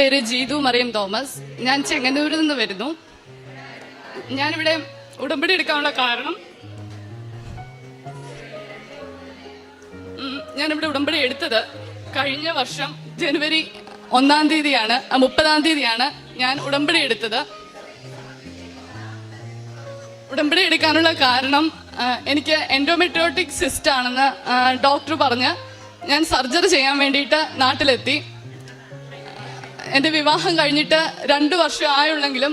പേര് ജീതു മറിയം തോമസ്. ഞാൻ ചെങ്ങന്നൂരിൽ നിന്ന് വരുന്നു. ഞാനിവിടെ ഉടമ്പടി എടുക്കാനുള്ള കാരണം. ഞാനിവിടെ ഉടമ്പടി എടുത്തത് കഴിഞ്ഞ വർഷം ജനുവരി ഒന്നാം തീയതിയാണ് മുപ്പതാം തീയതിയാണ് ഞാൻ ഉടമ്പടി എടുത്തത്. ഉടമ്പടി എടുക്കാനുള്ള കാരണം എനിക്ക് എൻഡോമെട്രോട്ടിക് സിസ്റ്റ് ആണെന്ന് ഡോക്ടർ പറഞ്ഞ് ഞാൻ സർജറി ചെയ്യാൻ വേണ്ടിയിട്ട് നാട്ടിലെത്തി. എന്റെ വിവാഹം കഴിഞ്ഞിട്ട് രണ്ട് വർഷം ആയുള്ളെങ്കിലും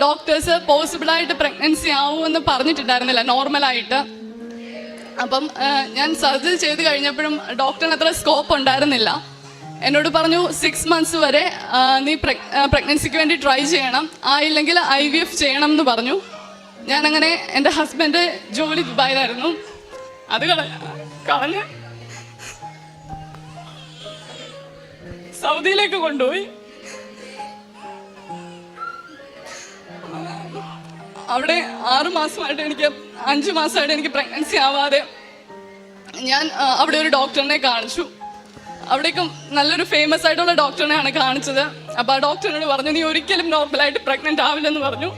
ഡോക്ടേഴ്സ് പോസിബിളായിട്ട് പ്രഗ്നൻസി ആവുമെന്ന് പറഞ്ഞിട്ടുണ്ടായിരുന്നില്ല നോർമലായിട്ട് അപ്പം ഞാൻ സർജറി ചെയ്ത് കഴിഞ്ഞപ്പോഴും ഡോക്ടറിന് അത്ര സ്കോപ്പ് ഉണ്ടായിരുന്നില്ല. എന്നോട് പറഞ്ഞു സിക്സ് മന്ത്സ് വരെ നീ പ്രഗ്നൻസിക്ക് വേണ്ടി ട്രൈ ചെയ്യണം. ആയില്ലെങ്കിൽ ഐ വി എഫ് ചെയ്യണം എന്ന് പറഞ്ഞു. ഞാനങ്ങനെ എന്റെ ഹസ്ബൻഡ് ജോലി ദുബായിലായിരുന്നു. അത് കളഞ്ഞ് സൗദിയിലേക്ക് കൊണ്ടുപോയി. അവിടെ ആറു മാസമായിട്ട് എനിക്ക് അഞ്ചു മാസമായിട്ട് എനിക്ക് പ്രഗ്നൻസി ആവാതെ ഞാൻ അവിടെ ഒരു ഡോക്ടറിനെ കാണിച്ചു. അവിടേക്കും നല്ലൊരു ഫേമസ് ആയിട്ടുള്ള ഡോക്ടറിനെയാണ് കാണിച്ചത്. അപ്പൊ ആ ഡോക്ടറിനോട് പറഞ്ഞു നീ ഒരിക്കലും നോർമലായിട്ട് പ്രഗ്നന്റ് ആവില്ലെന്ന് പറഞ്ഞു.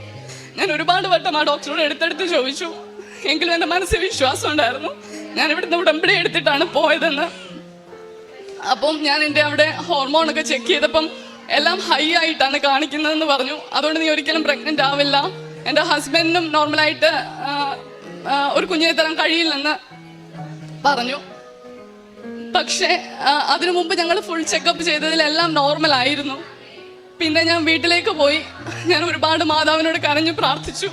ഞാൻ ഒരുപാട് വട്ടം ആ ഡോക്ടറോട് എടുത്തെടുത്ത് ചോദിച്ചു. എങ്കിലും എന്റെ മനസ്സിൽ വിശ്വാസം ഉണ്ടായിരുന്നു. ഞാൻ ഇവിടുന്ന് ഉടമ്പടി എടുത്തിട്ടാണ് പോയതെന്ന്. അപ്പം ഞാൻ എന്റെ അവിടെ ഹോർമോണൊക്കെ ചെക്ക് ചെയ്തപ്പം എല്ലാം ഹൈ ആയിട്ടാണ് കാണിക്കുന്നതെന്ന് പറഞ്ഞു. അതുകൊണ്ട് നീ ഒരിക്കലും പ്രഗ്നന്റ് ആവില്ല. എന്റെ ഹസ്ബൻഡിനും നോർമലായിട്ട് ഒരു കുഞ്ഞിനെ തരാൻ കഴിയില്ലെന്ന് പറഞ്ഞു. പക്ഷേ അതിനു മുമ്പ് ഞങ്ങൾ ഫുൾ ചെക്കപ്പ് ചെയ്തതിലെല്ലാം നോർമൽ ആയിരുന്നു. പിന്നെ ഞാൻ വീട്ടിലേക്ക് പോയി. ഞാൻ ഒരുപാട് മാതാവിനോട് കരഞ്ഞു പ്രാർത്ഥിച്ചു.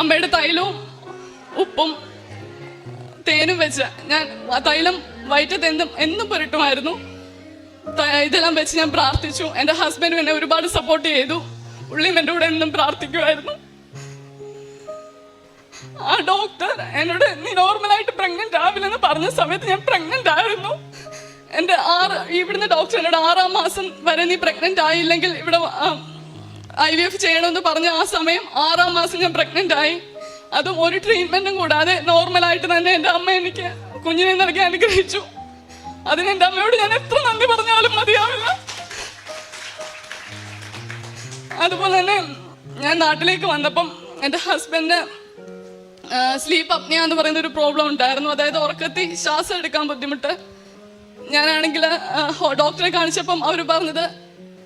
അമ്മയുടെ തൈലവും ഉപ്പും തേനും വെച്ച് ഞാൻ തൈലം വയറ്റത്ത് എന്തും എന്നും പുരട്ടുമായിരുന്നു. ഇതെല്ലാം വെച്ച് ഞാൻ പ്രാർത്ഥിച്ചു. എന്റെ ഹസ്ബൻഡും എന്നെ ഒരുപാട് സപ്പോർട്ട് ചെയ്തു. പുള്ളിയും എന്റെ കൂടെ എന്നും പ്രാർത്ഥിക്കുമായിരുന്നു. ആ ഡോക്ടർ എന്നോട് നീ നോർമലായിട്ട് പ്രഗ്നന്റ് ആവില്ലെന്ന് പറഞ്ഞ സമയത്ത് ഞാൻ പ്രഗ്നന്റ് ആയിരുന്നു. എന്റെ ആറ് ഇവിടുന്ന് ഡോക്ടർ എന്നോട് ആറാം മാസം വരെ നീ പ്രഗ്നന്റ് ആയില്ലെങ്കിൽ ഇവിടെ ഐ വി എഫ് ചെയ്യണമെന്ന് പറഞ്ഞ ആ സമയം ആറാം മാസം ഞാൻ പ്രഗ്നന്റ് ആയി. അതും ഒരു ട്രീറ്റ്മെന്റും കൂടാതെ നോർമലായിട്ട് തന്നെ എന്റെ അമ്മ എനിക്ക് കുഞ്ഞിനെ നൽകി അനുഗ്രഹിച്ചു. അതിന് എന്റെ അമ്മയോട് ഞാൻ എത്ര നന്ദി പറഞ്ഞാലും മതിയാവില്ല. അതുപോലെ തന്നെ ഞാൻ നാട്ടിലേക്ക് വന്നപ്പം എന്റെ ഹസ്ബൻഡ് സ്ലീപ്പ് അപ്നിയ എന്ന് പറയുന്ന ഒരു പ്രോബ്ലം ഉണ്ടായിരുന്നു. അതായത് ഉറക്കത്തിൽ ശ്വാസം എടുക്കാൻ ബുദ്ധിമുട്ട്. ഞാനാണെങ്കിൽ ഡോക്ടറെ കാണിച്ചപ്പം അവർ പറഞ്ഞത്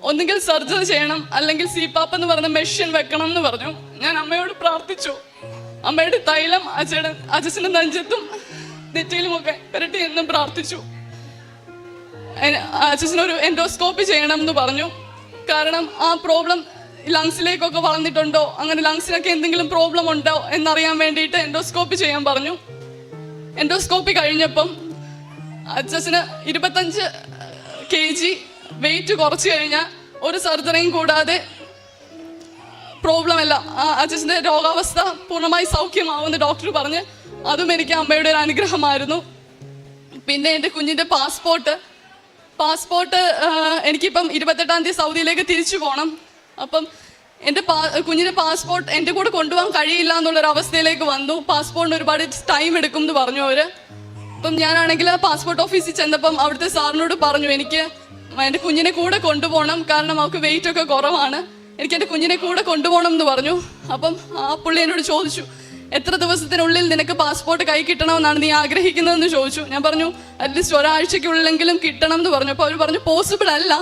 ഒന്നുകിൽ സർജറി ചെയ്യണം അല്ലെങ്കിൽ സീപാപ്പ് എന്ന് പറഞ്ഞ മെഷീൻ വെക്കണം എന്ന് പറഞ്ഞു. ഞാൻ അമ്മയോട് പ്രാർത്ഥിച്ചു. അമ്മയുടെ തൈലം അജയുടെ അജസിന്റെ നെഞ്ചത്തും നെറ്റിയിലും ഒക്കെ പുരട്ടി എന്നും പ്രാർത്ഥിച്ചു. അച്ഛനൊരു എൻഡോസ്കോപ്പി ചെയ്യണം എന്ന് പറഞ്ഞു. കാരണം ആ പ്രോബ്ലം ലങ്സിലേക്കൊക്കെ വളർന്നിട്ടുണ്ടോ? അങ്ങനെ ലങ്സിനൊക്കെ എന്തെങ്കിലും പ്രോബ്ലം ഉണ്ടോ എന്നറിയാൻ വേണ്ടിയിട്ട് എൻഡോസ്കോപ്പി ചെയ്യാൻ പറഞ്ഞു. എൻഡോസ്കോപ്പി കഴിഞ്ഞപ്പം അച്ഛന് ഇരുപത്തഞ്ച് കെ ജി വെയിറ്റ് കുറച്ച് കഴിഞ്ഞാൽ ഒരു സർജറിയും കൂടാതെ പ്രോബ്ലം അല്ല അച്ഛന്റെ രോഗാവസ്ഥ പൂർണമായി സൗഖ്യമാവുമെന്ന് ഡോക്ടർ പറഞ്ഞ് അതും എനിക്ക് അമ്മയുടെ ഒരു അനുഗ്രഹമായിരുന്നു. പിന്നെ എന്റെ കുഞ്ഞിന്റെ പാസ്പോർട്ട്. പാസ്പോർട്ട് എനിക്കിപ്പം ഇരുപത്തെട്ടാം തീയതി സൗദിയിലേക്ക് തിരിച്ചു പോകണം. അപ്പം എന്റെ പാ കുഞ്ഞിന്റെ പാസ്പോർട്ട് എന്റെ കൂടെ കൊണ്ടുപോകാൻ കഴിയില്ല എന്നുള്ളൊരു അവസ്ഥയിലേക്ക് വന്നു. പാസ്പോർട്ടിന് ഒരുപാട് ടൈം എടുക്കും എന്ന് പറഞ്ഞു അവർ അപ്പം ഞാനാണെങ്കിൽ പാസ്പോർട്ട് ഓഫീസിൽ ചെന്നപ്പം അവിടുത്തെ സാറിനോട് പറഞ്ഞു എനിക്ക് എന്റെ കുഞ്ഞിനെ കൂടെ കൊണ്ടുപോകണം. കാരണം അവൾക്ക് വെയിറ്റ് ഒക്കെ കുറവാണ്. എനിക്ക് എന്റെ കുഞ്ഞിനെ കൂടെ കൊണ്ടുപോകണം എന്ന് പറഞ്ഞു. അപ്പം ആ പുള്ളി എന്നോട് ചോദിച്ചു എത്ര ദിവസത്തിനുള്ളിൽ നിനക്ക് പാസ്പോർട്ട് കൈ കിട്ടണമെന്നാണ് നീ ആഗ്രഹിക്കുന്നതെന്ന് ചോദിച്ചു. ഞാൻ പറഞ്ഞു അറ്റ്ലീസ്റ്റ് ഒരാഴ്ചയ്ക്കുള്ളിലെങ്കിലും കിട്ടണം എന്ന് പറഞ്ഞു. അപ്പോൾ അവർ പറഞ്ഞു പോസിബിൾ അല്ല.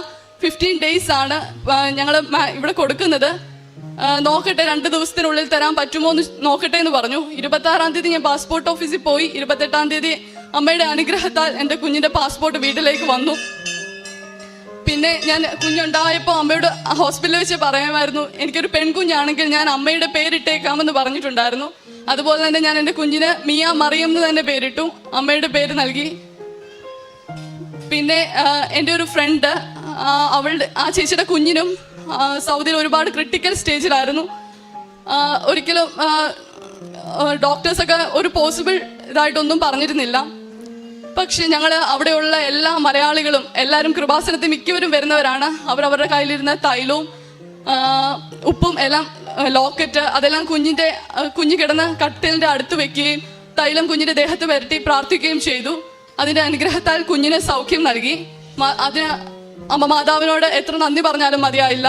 ഫിഫ്റ്റീൻ ഡേയ്സ് ആണ് ഞങ്ങൾ ഇവിടെ കൊടുക്കുന്നത്. നോക്കട്ടെ രണ്ട് ദിവസത്തിനുള്ളിൽ തരാൻ പറ്റുമോ എന്ന് നോക്കട്ടെ എന്ന് പറഞ്ഞു. ഇരുപത്തി ആറാം തീയതി ഞാൻ പാസ്പോർട്ട് ഓഫീസിൽ പോയി. ഇരുപത്തെട്ടാം തീയതി അമ്മയുടെ അനുഗ്രഹത്താൽ എന്റെ കുഞ്ഞിന്റെ പാസ്പോർട്ട് വീട്ടിലേക്ക് വന്നു. പിന്നെ ഞാൻ കുഞ്ഞുണ്ടായപ്പോൾ അമ്മയോട് ഹോസ്പിറ്റലിൽ വെച്ച് പറയാമായിരുന്നു എനിക്കൊരു പെൺകുഞ്ഞാണെങ്കിൽ ഞാൻ അമ്മയുടെ പേരിട്ടേക്കാമെന്ന് പറഞ്ഞിട്ടുണ്ടായിരുന്നു. അതുപോലെ തന്നെ ഞാൻ എന്റെ കുഞ്ഞിന് മിയ മറിയം എന്ന് തന്നെ പേരിട്ടു അമ്മയുടെ പേര് നൽകി. പിന്നെ എന്റെ ഒരു ഫ്രണ്ട് അവളുടെ ആ ചേച്ചിയുടെ കുഞ്ഞിനും സൗദിയിൽ ഒരുപാട് ക്രിട്ടിക്കൽ സ്റ്റേജിലായിരുന്നു ഒരിക്കലും ഡോക്ടേഴ്സൊക്കെ ഒരു പോസിബിൾ ഇതായിട്ടൊന്നും പറഞ്ഞിരുന്നില്ല. പക്ഷെ ഞങ്ങൾ അവിടെയുള്ള എല്ലാ മലയാളികളും എല്ലാവരും കൃപാസനത്തിൽ മിക്കവരും വരുന്നവരാണ്. അവർ അവരുടെ കയ്യിലിരുന്ന തൈലവും ഉപ്പും എല്ലാം ലോക്കറ്റ് അതെല്ലാം കുഞ്ഞിന്റെ കുഞ്ഞ് കിടന്ന കട്ടിലിന്റെ അടുത്ത് വെക്കുകയും തൈലം കുഞ്ഞിന്റെ ദേഹത്ത് വരട്ടി പ്രാർത്ഥിക്കുകയും ചെയ്തു. അതിന്റെ അനുഗ്രഹത്താൽ കുഞ്ഞിന് സൗഖ്യം നൽകി. അതിന് അമ്മ മാതാവിനോട് എത്ര നന്ദി പറഞ്ഞാലും മതിയായില്ല.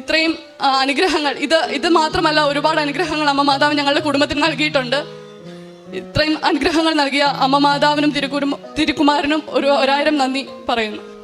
ഇത്രയും അനുഗ്രഹങ്ങൾ. ഇത് ഇത് മാത്രമല്ല ഒരുപാട് അനുഗ്രഹങ്ങൾ അമ്മ മാതാവ് ഞങ്ങളുടെ കുടുംബത്തിന് നൽകിയിട്ടുണ്ട്. ഇത്രയും അനുഗ്രഹങ്ങൾ നൽകിയ അമ്മ മാതാവിനും തിരുക്കുരു തിരുക്കുമാരനും ഒരു ഒരായിരം നന്ദി പറയുന്നു.